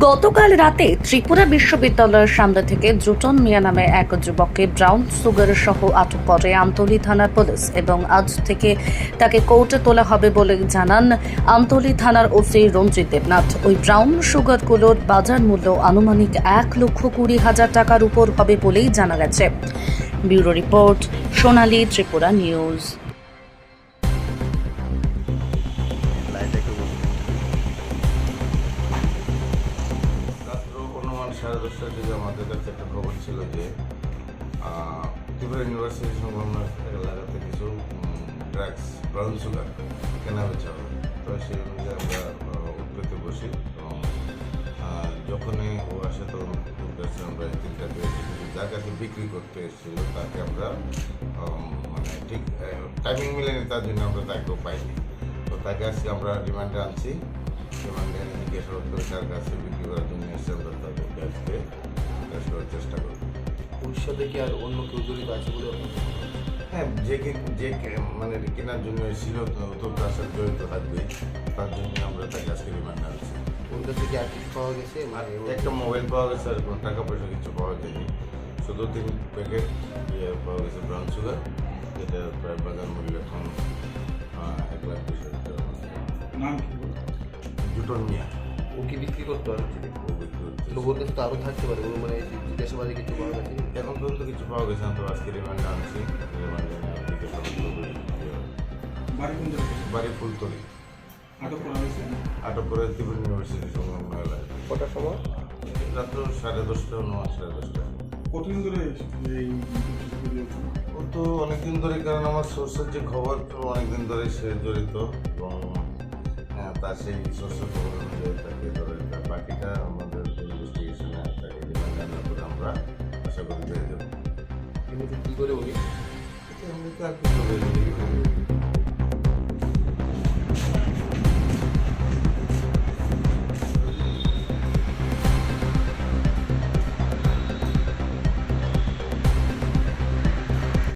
গতকাল রাতে ত্রিপুরা বিশ্ববিদ্যালয়ের সামনে থেকে জুটন মিয়া নামে এক যুবককে ব্রাউন সুগার সহ আটক করে আমতলী থানার পুলিশ এবং আজ থেকে তাকে কোর্টে তোলা হবে বলে জানান আমতলী থানার ওসি রঞ্জিত দেবনাথ। ওই ব্রাউন সুগারগুলোর বাজার মূল্য আনুমানিক এক লক্ষ কুড়ি হাজার টাকার উপর হবে বলেই জানা গেছে। Bureau report, Sonali Tripura news. দশটার দিকে আমাদের কাছে একটা খবর ছিল যে ত্রিপুরা ইউনিভার্সিটি সংলগ্ন এলাকাতে কিছু ড্রাগস ব্রাউন সুগার কেনা বেচা হবে তো সেই অনুযায়ী আমরা উঠতে বসি এবং যখনই ও আসে তখন আমরা তিনটা যার কাছে বিক্রি করতে এসেছিল, তাকে আমরা মানে ঠিক টাইমিং মিলেনি, তার জন্য আমরা তাকেও পাইনি। তো তাকে আজকে আমরা রিমান্ডে আনছি। রিমান্ডে এনে জিজ্ঞাসাবাদ করে তার কাছে বিক্রি করার জন্য এসে আমরা তাদেরকে আজকে জিজ্ঞাসা করার চেষ্টা করব ভবিষ্যতে কি আর অন্য কেউ জড়িত আছে বলে হয়? যে কি- যে মানে কেনার জন্য ছিল তো তার সাথে জড়িত থাকবে তার জন্য আমরা তাকে আজকে রিমান্ডে আনছি ওর কাছে কি আর কিছু পাওয়া গেছে? আর মানে একটা মোবাইল পাওয়া গেছে আর কোনো টাকা পয়সা কিছু পাওয়া যায়নি। শুধু তিন প্যাকেট ইয়ে পাওয়া গেছে ব্রাউন সুগার যেটা প্রায় বাজার মূল্য এখন এক লাখ বিশ হাজার নাম কি? জুটন মিয়া। ও কি বিক্রি করতে পারে। ও বিক্রি করতেছে। তো ওর কাছে তো আরও থাকতে পারে ও মানে জিজ্ঞাসাবাদে কিছু পাওয়া গেছে এখন পর্যন্ত কিছু পাওয়া গেছে না তো আজকে রিমান্ডে আনছি। রিমান্ডে বাড়ি? বাড়ি ফুলতলি। আটক করা হয়েছে আটক করে ত্রিপুরা ইউনিভার্সিটি সংলগ্ন এলাকায়। কটার সময়? রাত্র সাড়ে দশটা নয় সাড়ে দশটা। কতদিন ধরে ও তো অনেকদিন ধরে কারণ আমার সোর্সের যে খবর তো অনেকদিন ধরে সে জড়িত এবং হ্যাঁ, তার সেই সোর্সের খবর অনুযায়ী করি পেয়ে যাব কিন্তু কি করে উনি এমনিতে আর কি হবে